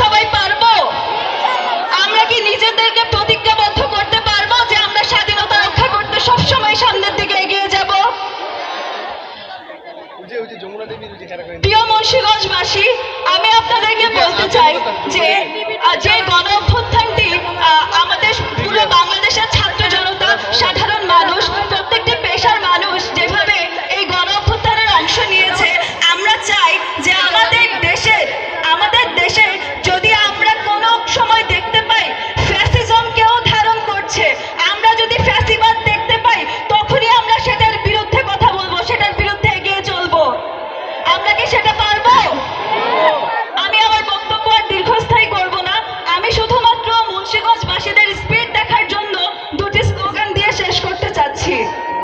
সবাই পারব? আমরা কি নিজেদেরকে প্রতিজ্ঞাবদ্ধ করতে পারব যে আমরা স্বাধীনতা রক্ষা করতে সবসময় সামনের দিকে এগিয়ে যাব? প্রিয় মুন্সীগঞ্জবাসী আমি আপনাদেরকে বলতে চাই যে লাগে সেটা